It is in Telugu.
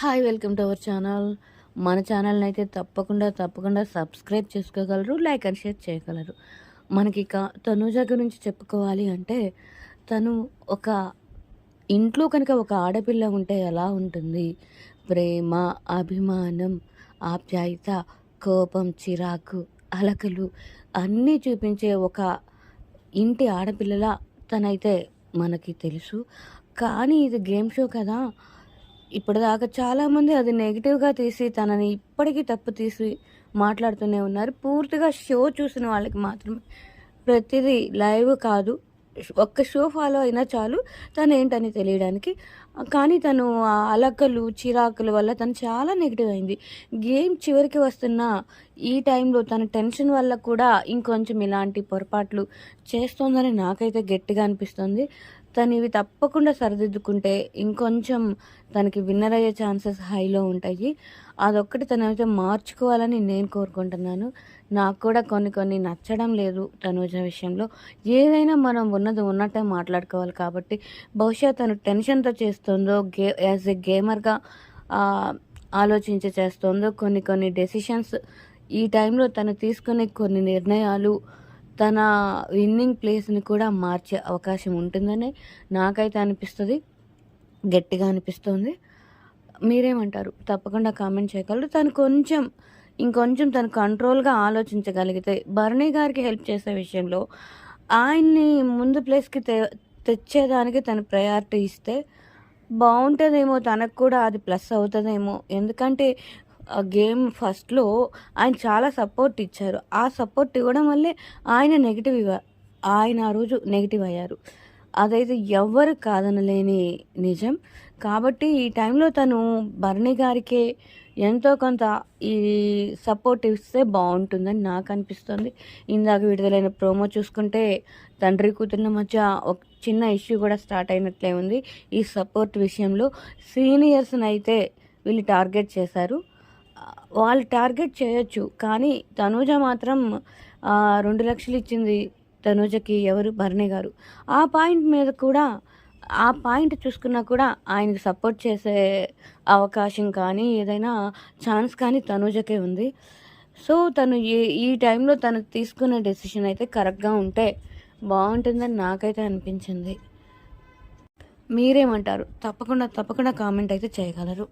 Hi welcome to our channel. మన ఛానల్ని అయితే తప్పకుండా తప్పకుండా సబ్స్క్రైబ్ చేసుకోగలరు లైక్ అండ్ షేర్ చేయగలరు. మనకి కా తనూజ గురించి చెప్పుకోవాలి అంటే తను ఒక ఇంట్లో కనుక ఒక ఆడపిల్ల ఉంటే ఎలా ఉంటుంది? ప్రేమ అభిమానం ఆప్యాయత కోపం చిరాకు అలకలు అన్నీ చూపించే ఒక ఇంటి ఆడపిల్లలా తనైతే మనకి తెలుసు. కానీ ఇది గేమ్ షో కదా ఇప్పటిదాకా చాలామంది అది నెగిటివ్గా తీసి తనని ఇప్పటికీ తప్పు తీసి మాట్లాడుతూనే ఉన్నారు. పూర్తిగా షో చూసిన వాళ్ళకి మాత్రమే ప్రతిదీ లైవ్ కాదు. ఒక్క షో ఫాలో అయినా చాలు. తను ఏంటని తెలియడానికి కానీ తను ఆ అలకలు చిరాకుల వల్ల తను చాలా నెగిటివ్ అయింది. గేమ్ చివరికి వస్తున్న ఈ టైంలో తన టెన్షన్ వల్ల కూడా ఇంకొంచెం ఇలాంటి పొరపాట్లు చేస్తోందని నాకైతే గట్టిగా అనిపిస్తుంది. తను ఇవి తప్పకుండా సరిదిద్దుకుంటే ఇంకొంచెం తనకి విన్నర్ అయ్యే ఛాన్సెస్ హైలో ఉంటాయి. అదొక్కటి తనైతే మార్చుకోవాలని నేను కోరుకుంటున్నాను. నాకు కూడా కొన్ని కొన్ని నచ్చడం లేదు తనూజ విషయంలో. ఏదైనా మనం ఉన్నది ఉన్నట్టే మాట్లాడుకోవాలి కాబట్టి బహుశా తను టెన్షన్తో చేస్తుందో గే యాజ్ ఎ గేమర్గా ఆలోచించి చేస్తుందో కొన్ని కొన్ని డెసిషన్స్ ఈ టైంలో తను తీసుకునే కొన్ని నిర్ణయాలు తన విన్నింగ్ ప్లేస్ని కూడా మార్చే అవకాశం ఉంటుందని నాకైతే అనిపిస్తుంది. గట్టిగా అనిపిస్తుంది. మీరేమంటారు? తప్పకుండా కామెంట్ చేయగలరు. తను కొంచెం ఇంకొంచెం తను కంట్రోల్గా ఆలోచించగలిగితే భరణి గారికి హెల్ప్ చేసే విషయంలో ఆయన్ని ముందు ప్లేస్కి తె తెచ్చేదానికి తను ప్రయారిటీ ఇస్తే బాగుంటుందేమో తనకు కూడా అది ప్లస్ అవుతుందేమో. ఎందుకంటే ఆ గేమ్ ఫస్ట్లో ఆయన చాలా సపోర్ట్ ఇచ్చారు. ఆ సపోర్ట్ ఇవ్వడం వల్లే ఆయన నెగిటివ్ ఇవ్వ ఆయన ఆ రోజు నెగిటివ్ అయ్యారు. అదైతే ఎవ్వరు కాదనలేని నిజం. కాబట్టి ఈ టైంలో తను భరణి గారికే ఎంతో కొంత ఈ సపోర్ట్ ఇస్తే బాగుంటుందని నాకు అనిపిస్తుంది. ఇందాక విడుదలైన ప్రోమో చూసుకుంటే తండ్రి కూతుర్ల మధ్య ఒక చిన్న ఇష్యూ కూడా స్టార్ట్ అయినట్లే ఉంది. ఈ సపోర్ట్ విషయంలో సీనియర్స్ని అయితే వీళ్ళు టార్గెట్ చేశారు. వాళ్ళు టార్గెట్ చేయొచ్చు కానీ తనూజ మాత్రం రెండు లక్షలు ఇచ్చింది తనూజకి ఎవరు? భరణి గారు. ఆ పాయింట్ మీద కూడా ఆ పాయింట్ చూసుకున్నా కూడా ఆయనకు సపోర్ట్ చేసే అవకాశం కానీ ఏదైనా ఛాన్స్ కానీ తనూజకే ఉంది. సో తను ఈ ఈ టైంలో తను తీసుకున్న డెసిషన్ అయితే కరెక్ట్గా ఉంటే బాగుంటుందని నాకైతే అనిపించింది. మీరేమంటారు? తప్పకుండా తప్పకుండా కామెంట్ అయితే చేయగలరు.